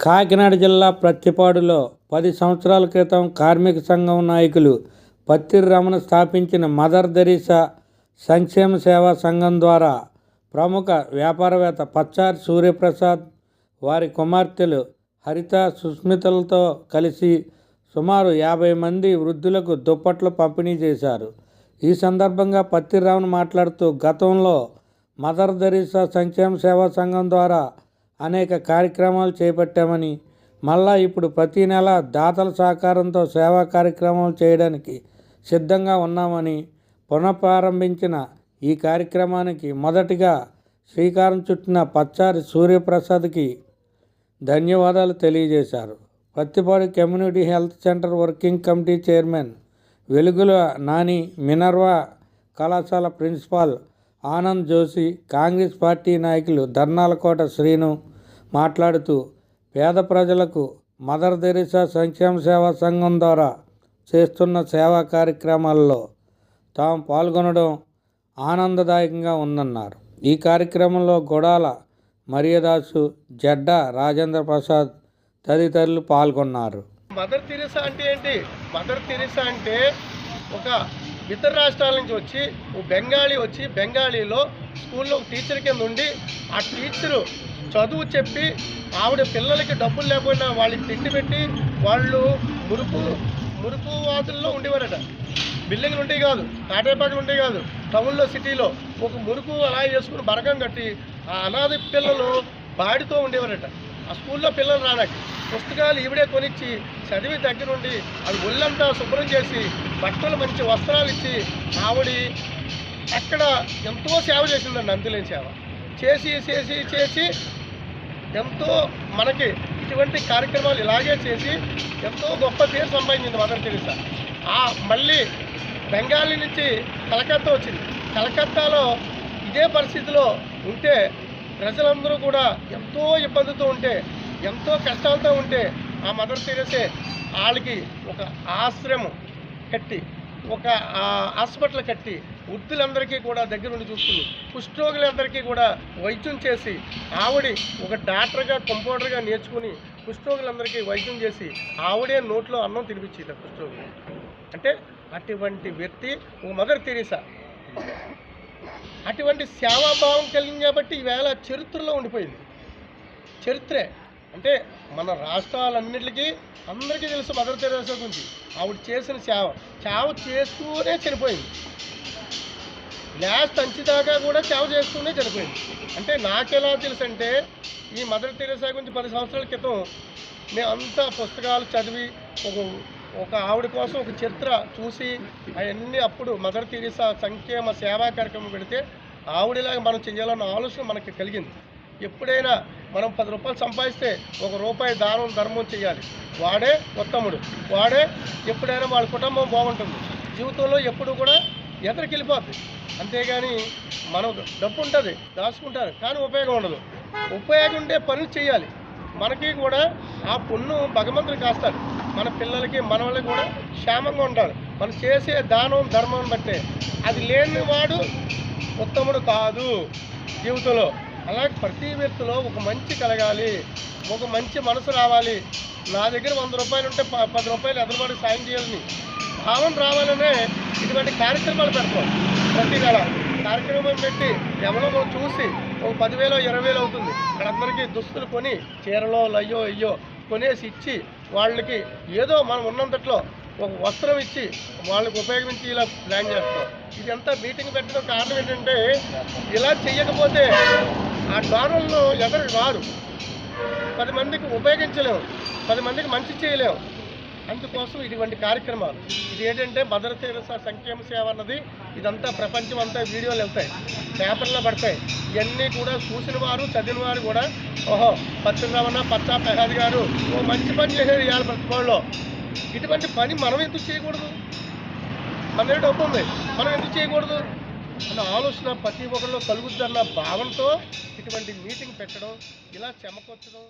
కాకినాడ జిల్లా ప్రత్తిపాడులో పది సంవత్సరాల క్రితం కార్మిక సంఘం నాయకులు పత్తిరి రమణ స్థాపించిన మదర్ దరీసా సంక్షేమ సేవా సంఘం ద్వారా ప్రముఖ వ్యాపారవేత్త పచ్చారి సూర్యప్రసాద్ వారి కుమార్తెలు హరిత సుస్మితలతో కలిసి సుమారు యాభై మంది వృద్ధులకు దుప్పట్లు పంపిణీ చేశారు. ఈ సందర్భంగా పత్తిరి మాట్లాడుతూ గతంలో మదర్ దరీసా సంక్షేమ సేవా సంఘం ద్వారా అనేక కార్యక్రమాలు చేపట్టామని మళ్ళా ఇప్పుడు ప్రతి నెల దాతల సహకారంతో సేవా కార్యక్రమాలు చేయడానికి సిద్ధంగా ఉన్నామని పునఃప్రారంభించిన ఈ కార్యక్రమానికి మొదటిగా శ్రీకారం చుట్టిన పచ్చారి సూర్యప్రసాద్కి ధన్యవాదాలు తెలియజేశారు. Pathipadu community health centre working committee chairman Velugula Nani Minerva కళాశాల ప్రిన్సిపాల్ ఆనంద్ జోషి కాంగ్రెస్ పార్టీ నాయకులు ధర్నాలకోట శ్రీను మాట్లాడుతూ పేద ప్రజలకు మదర్ తెరీసా సంక్షేమ సేవా సంఘం ద్వారా చేస్తున్న సేవా కార్యక్రమాల్లో తాము పాల్గొనడం ఆనందదాయకంగా ఉందన్నారు. ఈ కార్యక్రమంలో గొడాల మరియదాసు జడ్డ రాజేంద్ర ప్రసాద్ తదితరులు పాల్గొన్నారు. మదర్ తెరిసా అంటే ఏంటి? మదర్ తెరిసా అంటే ఒక ఇతర రాష్ట్రాల నుంచి వచ్చి బెంగాలీ వచ్చి బెంగాలీలో స్కూల్లో ఒక టీచర్ కింద ఉండి ఆ టీచరు చదువు చెప్పి ఆవిడ పిల్లలకి డబ్బులు లేకుండా వాళ్ళకి తిండి పెట్టి వాళ్ళు మురుకు మురుకు వాదుల్లో ఉండేవారట. బిల్డింగ్లు ఉంటాయి కాదు తాటేపాకలు ఉంటాయి కాదు. టౌన్లో సిటీలో ఒక మురుకు అలా చేసుకుని బరకం కట్టి ఆ అనాథ పిల్లలు బాడితో ఉండేవారట. ఆ స్కూల్లో పిల్లలు రానకి పుస్తకాలు ఈవిడే కొనిచ్చి చదివి దగ్గరుండి అది ఒళ్ళంతా శుభ్రం చేసి బట్టలు మంచి వస్త్రాలు ఇచ్చి ఆవిడ అక్కడ ఎంతో సేవ చేసిందండి అంతులేని సేవ. చేసి చేసి చేసి ఎంతో మనకి ఇటువంటి కార్యక్రమాలు ఇలాగే చేసి ఎంతో గొప్ప పేరు సంపాదించింది మదర్ తెరీసా. ఆ మళ్ళీ బెంగాలీ నుంచి కలకత్తా వచ్చింది. కలకత్తాలో ఇదే పరిస్థితిలో ఉంటే ప్రజలందరూ కూడా ఎంతో ఇబ్బందితో ఉంటే ఎంతో కష్టాలతో ఉంటే ఆ మదర్ తెరీసే వాళ్ళకి ఒక ఆశ్రమం కట్టి ఒక హాస్పిటల్ కట్టి వృద్ధులందరికీ కూడా దగ్గర నుండి చూసుకుని కుష్ఠరోగులందరికీ కూడా వైద్యం చేసి ఆవిడ ఒక డాక్టర్గా కంపౌండర్గా నేర్చుకుని కుష్ఠరోగులందరికీ వైద్యం చేసి ఆవిడే నోట్లో అన్నం తినిపించింది కుష్ఠరోగులు అంటే అటువంటి వ్యక్తి ఓ మదర్ తెరీసా అటువంటి సేవాభావం కలిగింది కాబట్టి ఈవేళ చరిత్రలో ఉండిపోయింది. చరిత్రే. అంటే మన రాష్ట్రాలన్నిటికీ అందరికీ తెలుసు మదర్ తెరేసా గురించి. ఆవిడ చేసిన సేవ. సేవ చేస్తూనే చనిపోయింది. లాస్ట్ అంచిదాకా కూడా సేవ చేస్తూనే చనిపోయింది. అంటే నాకెలా తెలుసు అంటే ఈ మదర్ తెరేసా గురించి పది సంవత్సరాల క్రితం మేము అంతా పుస్తకాలు చదివి ఒక ఒక ఆవిడ కోసం ఒక చిత్ర చూసి అవన్నీ అప్పుడు మదర్ తెరీసా సంక్షేమ సేవా కార్యక్రమం పెడితే ఆవిడలాగా మనం చేయాలన్న ఆలోచన మనకి కలిగింది. ఎప్పుడైనా మనం పది రూపాయలు సంపాదిస్తే ఒక రూపాయి దానం ధర్మం చేయాలి. వాడే ఉత్తముడు. వాడే ఎప్పుడైనా వాళ్ళ కుటుంబం బాగుంటుంది. జీవితంలో ఎప్పుడు కూడా ఎదరికి వెళ్ళిపోద్ది. అంతేగాని మనం డబ్బు ఉంటుంది దాచుకుంటారు కానీ ఉపయోగం ఉండదు. ఉపయోగం ఉండే పనులు చేయాలి. మనకి కూడా ఆ పుణ్ణు భగవంతుడు కాస్తాడు. మన పిల్లలకి మనవలకి కూడా క్షేమంగా ఉంటారు మనం చేసే దానం ధర్మం బట్టే. అది లేని వాడు ఉత్తముడు కాదు జీవితంలో. అలాగే ప్రతి వ్యక్తిలో ఒక మంచి కలగాలి ఒక మంచి మనసు రావాలి. నా దగ్గర వంద రూపాయలు ఉంటే పది రూపాయలు ఎదురుబాటు సాయం చేయాలని భావన రావాలనే ఇటువంటి కార్యక్రమాలు పెడతాం ప్రతి నెల కార్యక్రమం పెట్టి ఎవరో మనం చూసి ఒక పదివేలు ఇరవై వేలు అవుతుంది. అక్కడ అందరికీ దుస్తులు కొని చీరలో లయ్యో అయ్యో కొనేసి ఇచ్చి వాళ్ళకి ఏదో మనం ఉన్నంతట్లో ఒక వస్త్రం ఇచ్చి వాళ్ళకి ఉపయోగించి ఇలా ప్లాన్ చేస్తాం. ఇదంతా మీటింగ్ పెట్టడం కారణం ఏంటంటే ఇలా చేయకపోతే ఆ ద్వారంలో ఎవరు రారు పది మందికి ఉపయోగించలేము పది మందికి మంచి చేయలేము అందుకోసం ఇటువంటి కార్యక్రమాలు. ఇది ఏంటంటే మదర్ సంక్షేమ సేవ అన్నది ఇదంతా ప్రపంచం అంతా వీడియోలు వెళ్తాయి. పేపర్లో పడతాయి. ఇవన్నీ కూడా చూసిన వారు చదివిన వారు కూడా ఓహో పచ్చరామన్న పచ్చా ప్రసాద్ గారు ఓ మంచి పని చేశారు ఇవాళ ప్రతిభలో ఇటువంటి పని మనం ఎందుకు చేయకూడదు? మన డబ్బు ఉంది. మనం ఎందుకు చేయకూడదు? అన్న ఆలోచన ప్రతి ఒక్కరిలో కలుగుద్దన్న భావంతో ఇటువంటి మీటింగ్ పెట్టడం ఇలా చెమకొచ్చడం